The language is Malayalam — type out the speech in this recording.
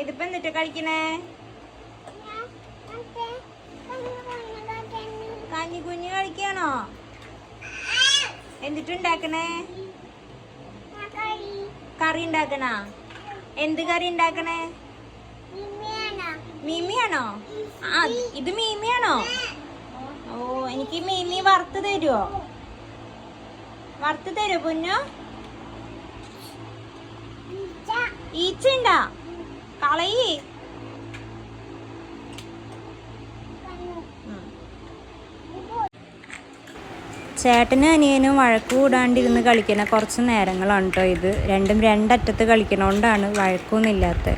ഇതിപ്പോ എന്നിട്ട് കളിക്കണേ? കഞ്ഞി കുഞ്ഞ് കളിക്കാണോ? എന്നിട്ടുണ്ടാക്കണേ കറി ഉണ്ടാക്കണ? എന്ത് കറി ഉണ്ടാക്കണേ? മീമിയാണോ? ആ ഇത് മീമിയാണോ? ഓ എനിക്ക് മീമി വറുത്ത് തരുമോ വറുത്ത് തരുമോ പൊന്നു? ഈച്ച ഉണ്ടാ കളയി ചേട്ടനും അനിയനും വഴക്ക് കൂടാണ്ടിരുന്ന് കളിക്കണ കുറച്ച് നേരങ്ങളാണ് കേട്ടോ ഇത്. രണ്ടും രണ്ടറ്റത്ത് കളിക്കണോണ്ടാണ് വഴക്കൊന്നും ഇല്ലാത്തത്